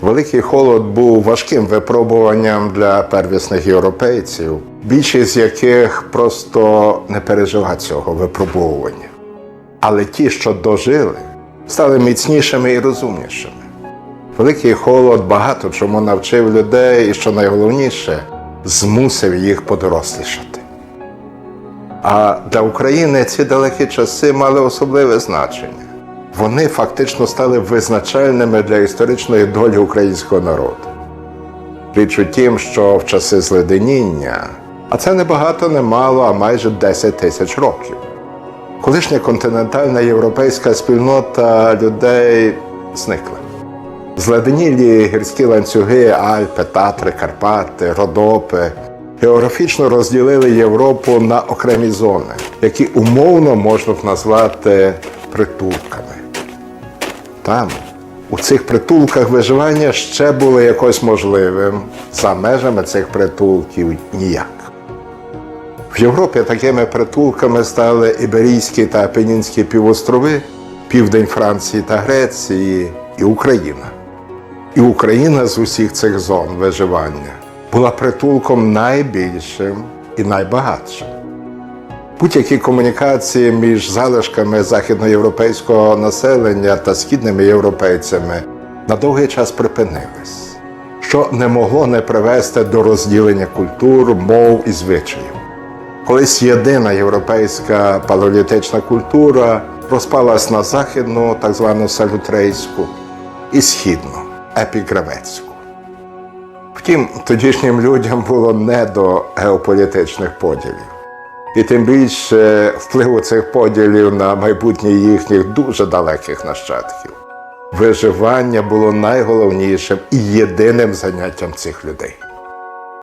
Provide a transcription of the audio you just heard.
Великий холод був важким випробуванням для первісних європейців, більшість з яких просто не пережила цього випробовування. Але ті, що дожили, стали міцнішими і розумнішими. Великий холод багато чому навчив людей, і що найголовніше, змусив їх подорослішати. А для України ці далекі часи мали особливе значення. Вони фактично стали визначальними для історичної долі українського народу. Річ у тім, що в часи зледеніння, а це не багато, не мало, а майже 10 тисяч років. Колишня континентальна європейська спільнота людей зникла. Зледенілі гірські ланцюги Альпи, Татри, Карпати, Родопи географічно розділили Європу на окремі зони, які умовно можна б назвати притулками. Там, у цих притулках виживання ще було якось можливим, за межами цих притулків ніяк. В Європі такими притулками стали Іберійські та Апенінські півострови, південь Франції та Греції і Україна. І Україна з усіх цих зон виживання була притулком найбільшим і найбагатшим. Будь-які комунікації між залишками західноєвропейського населення та східними європейцями на довгий час припинились, що не могло не привести до розділення культур, мов і звичаїв. Колись єдина європейська палеолітична культура розпалась на західну, так звану салютрейську, і східну епігравецьку. Втім, тодішнім людям було не до геополітичних поділів. І тим більше впливу цих поділів на майбутнє їхніх дуже далеких нащадків. Виживання було найголовнішим і єдиним заняттям цих людей.